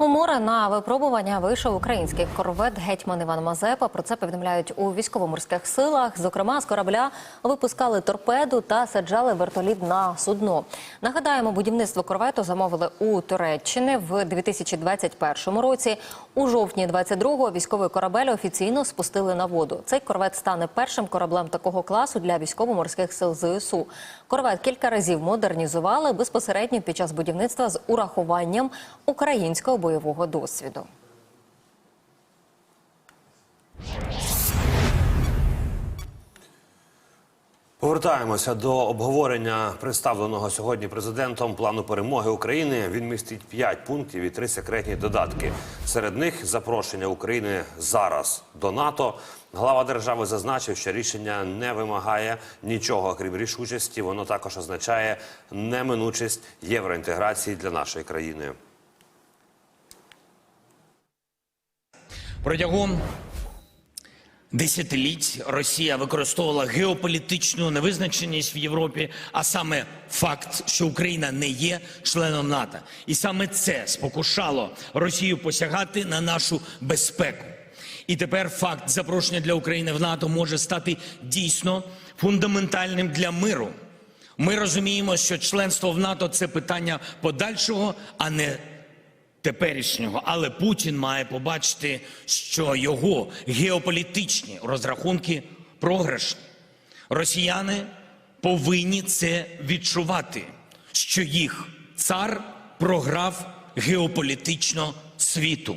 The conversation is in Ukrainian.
У море на випробування вийшов український корвет гетьман Іван Мазепа. Про це повідомляють у військово-морських силах. Зокрема, з корабля випускали торпеду та саджали вертоліт на судно. Нагадаємо, будівництво корвету замовили у Туреччини в 2021 році. У жовтні 22-го військовий корабель офіційно спустили на воду. Цей корвет стане першим кораблем такого класу для військово-морських сил ЗСУ. Корвет кілька разів модернізували безпосередньо під час будівництва з урахуванням українського бойового досвіду. Повертаємося до обговорення представленого сьогодні президентом плану перемоги України. Він містить п'ять пунктів і три секретні додатки. Серед них запрошення України зараз до НАТО. Глава держави зазначив, що рішення не вимагає нічого крім рішучості. Воно також означає неминучість євроінтеграції для нашої країни. Протягом десятиліть Росія використовувала геополітичну невизначеність в Європі, а саме факт, що Україна не є членом НАТО, і саме це спокушало Росію посягати на нашу безпеку. І тепер факт запрошення для України в НАТО може стати дійсно фундаментальним для миру. Ми розуміємо, що членство в НАТО це питання подальшого, а не теперішнього. Але Путін має побачити, що його геополітичні розрахунки програшні. Росіяни повинні це відчувати, що їх цар програв геополітично світу.